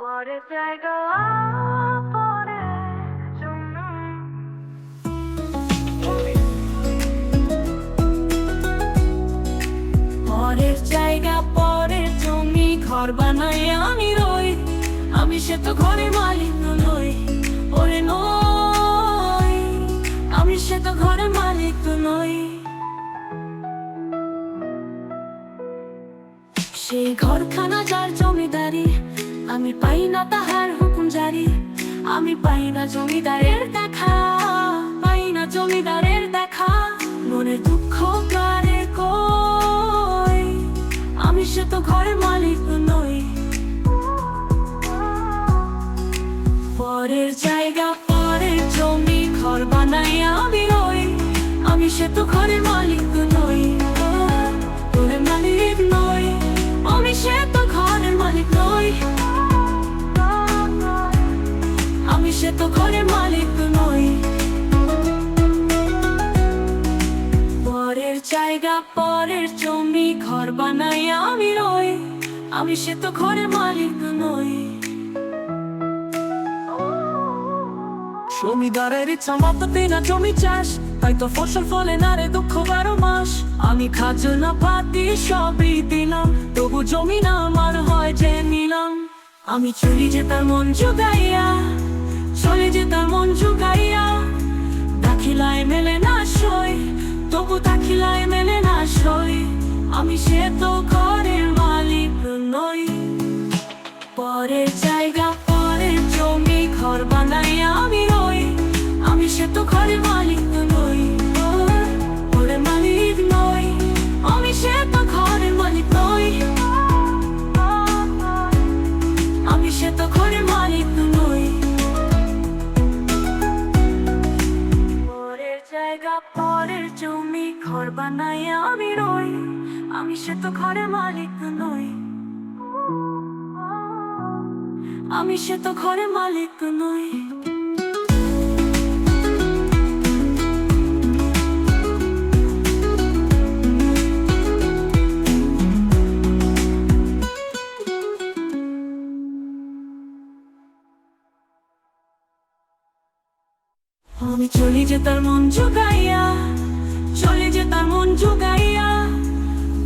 পরের জায়গা পরে পরের জায়গা পরের জমি, ঘর বানাই আমি রই। আমি সে তো ঘরের মালিক নই, ওরে নই। আমি সে তো ঘরের মালিক নই। সেই ঘরখানা যার জমিদারি আমি পাই না তাহার হুকুম জারি। আমি পাই না জমিদারের দেখা। পাই না জমিদারের দেখা। মনে দুঃখ কারে কই আমি সে তো ঘরের মালিক নই। পরের জায়গা, পরের জমি, ঘর বানাই আমি রই। আমি সে তো ঘরের মালিক নই। সে তো ঘরের মালিক নই পরের জায়গা পরের জমি ঘর বানাই আমি রই আমি সে তো ঘরের মালিক নই জমিদারের ইচ্ছা মতো না জমি চাষ তাই তো ফসল ফলে না রে দুঃখ বারো মাস আমি খাজনা পাতি সবই দিলাম তবু জমি না আমার হয় যে নিলাম আমি চলি যে তার মন জুগাইয়া দাখিলায় মেলে না সই। আমি সে তো ঘরের মালিক নই। পরের জায়গা, পরের জমি, ঘর বানাই আমি রই। আমি সে তো ঘরের মালিক পরের জমি ঘর বানাই আমি রই, আমি সে তো ঘরের মালিক নই। আমি সে তো ঘরের মালিক নই। আমি চলি যে তার মন জোগাইয়া, চলে যে তার মন জোগাইয়া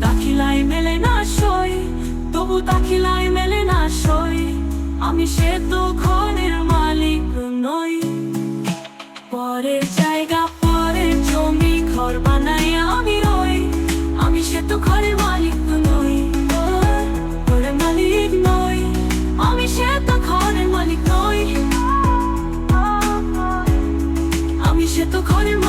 দাখিলাই মেলে না সই, তবু দাখিলাই মেলে না সই। আমি সে তো とこにも